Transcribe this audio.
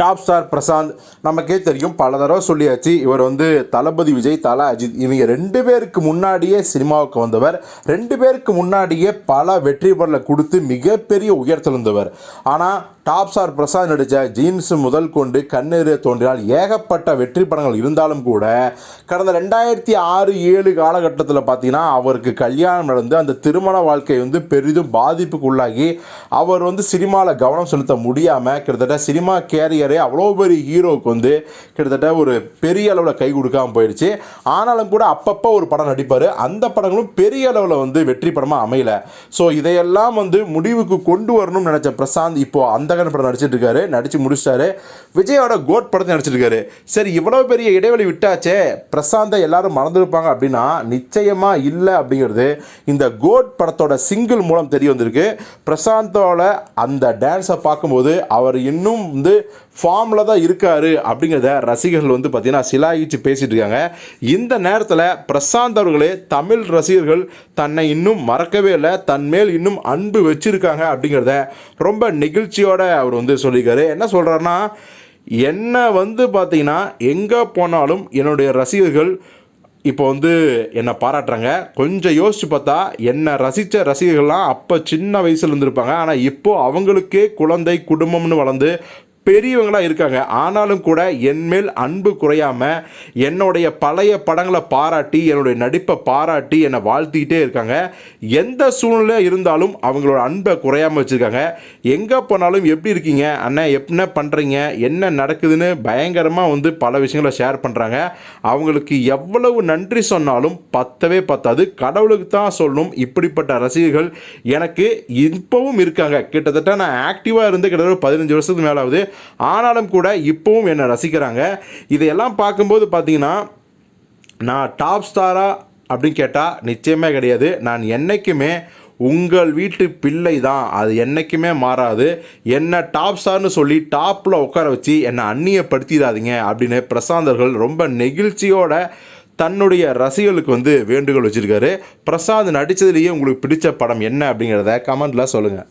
Top star Prashanth நமக்கே தெரியும். பல தடவை சொல்லியாச்சு இவர் வந்து தளபதி விஜய் தல அஜித். இவங்க ரெண்டு பேருக்கு முன்னாடியே சினிமாவுக்கு வந்தவர். ரெண்டு பேருக்கு முன்னாடியே பல வெற்றி பொருளை கொடுத்து மிகப்பெரிய உயர்த்தெழுந்தவர் ஆனால் டாப் ஸ்டார் பிரசாத் நடித்த ஜீன்ஸ் முதல் கொண்டு கண்ணெறிய தோன்றினால் ஏகப்பட்ட வெற்றி படங்கள் இருந்தாலும் கூட கடந்த ரெண்டாயிரத்தி ஆறு ஏழு காலகட்டத்தில் பார்த்தீங்கன்னா அவருக்கு கல்யாணம் நடந்து அந்த திருமண வாழ்க்கை வந்து பெரிதும் பாதிப்புக்கு உள்ளாகி அவர் வந்து சினிமாவில் கவனம் செலுத்த முடியாமல் கிட்டத்தட்ட சினிமா கேரியரே அவ்வளோ பெரிய ஹீரோவுக்கு வந்து கிட்டத்தட்ட ஒரு பெரிய அளவில் கை கொடுக்காம போயிடுச்சு ஆனாலும் கூட அப்பப்போ ஒரு படம் நடிப்பார். அந்த படங்களும் பெரிய அளவில் வந்து வெற்றி படமாக அமையலை. ஸோ இதையெல்லாம் வந்து முடிவுக்கு கொண்டு வரணும்னு நினச்ச பிரசாந்த் இப்போது அந்த அந்தகன் படம் நடிச்சிட்டு இருக்காரு நடிச்சு முடிச்சிட்டாரு. விஜயோட கோட் படத்தை நடிச்சிருக்காரு சரி இவ்வளோ பெரிய இடைவெளி விட்டாச்சே. பிரசாந்தை எல்லாரும் மறந்துருப்பாங்க அப்படின்னா நிச்சயமாக இல்லை அப்படிங்கிறது இந்த கோட் படத்தோட சிங்கிள் மூலம் தெரிய வந்திருக்கு. பிரசாந்தோட அந்த டான்ஸை பார்க்கும்போது அவர் இன்னும் வந்து ஃபார்மில் தான் இருக்கார் அப்படிங்கிறத ரசிகர்கள் வந்து பார்த்திங்கன்னா சிலாயிச்சு பேசிட்டு இருக்காங்க இந்த நேரத்தில் பிரசாந்த் அவர்களே தமிழ் ரசிகர்கள் தன்னை இன்னும் மறக்கவே இல்லை தன் மேல் இன்னும் அன்பு வச்சுருக்காங்க அப்படிங்கிறத ரொம்ப நெகிழ்ச்சியோட அவர் வந்து சொல்லியிருக்காரு. என்ன சொல்கிறாருன்னா என்னை வந்து பார்த்தீங்கன்னா எங்கே போனாலும் என்னுடைய ரசிகர்கள் இப்போ வந்து என்னை பாராட்டுறாங்க. கொஞ்சம் யோசிச்சு பார்த்தா என்னை ரசித்த ரசிகர்கள்லாம் அப்போ சின்ன வயசில் இருந்திருப்பாங்க. ஆனால் இப்போ அவங்களுக்கே குழந்தை குடும்பம்னு வளர்ந்து பெரியவங்களாக இருக்காங்க. ஆனாலும் கூட என்மேல் அன்பு குறையாமல் என்னுடைய பழைய படங்களை பாராட்டி என்னுடைய நடிப்பை பாராட்டி என்னை வாழ்த்திக்கிட்டே இருக்காங்க. எந்த சூழ்நிலை இருந்தாலும் அவங்களோட அன்பை குறையாமல் வச்சுருக்காங்க. எங்கே போனாலும் எப்படி இருக்கீங்க? அண்ணன் என்ன பண்ணுறீங்க என்ன நடக்குதுன்னு பயங்கரமாக வந்து பல விஷயங்களை ஷேர் பண்ணுறாங்க அவங்களுக்கு எவ்வளவு நன்றி சொன்னாலும் பத்தவே பத்தாது. கடவுளுக்கு தான் சொல்லணும். இப்படிப்பட்ட ரசிகர்கள் எனக்கு இப்போவும் இருக்காங்க. கிட்டத்தட்ட நான் ஆக்டிவாக இருந்து கிட்டத்தட்ட பதினஞ்சு வருஷத்துக்கு மேலே ஆகுது ஆனாலும் கூட இப்போவும் என்னை ரசிக்கிறாங்க. இதையெல்லாம் பார்க்கும்போது பார்த்தீங்கன்னா நான் டாப் ஸ்டாராக அப்படின்னு கேட்டால் நிச்சயமே கிடையாது. நான் என்றைக்குமே உங்கள் வீட்டு பிள்ளை தான். அது என்றைக்குமே மாறாது. என்னை டாப் ஸ்டார்னு சொல்லி டாப்பில் உட்கார வச்சு என்னை அந்நியப்படுத்திடாதீங்க அப்படின்னு பிரசாந்தர்கள் ரொம்ப நெகிழ்ச்சியோட தன்னுடைய ரசிகர்களுக்கு வந்து வேண்டுகோள் வச்சுருக்காரு. பிரசாந்த் நடித்ததுலேயே உங்களுக்கு பிடிச்ச படம் என்ன அப்படிங்கிறத கமெண்ட்டில் சொல்லுங்கள்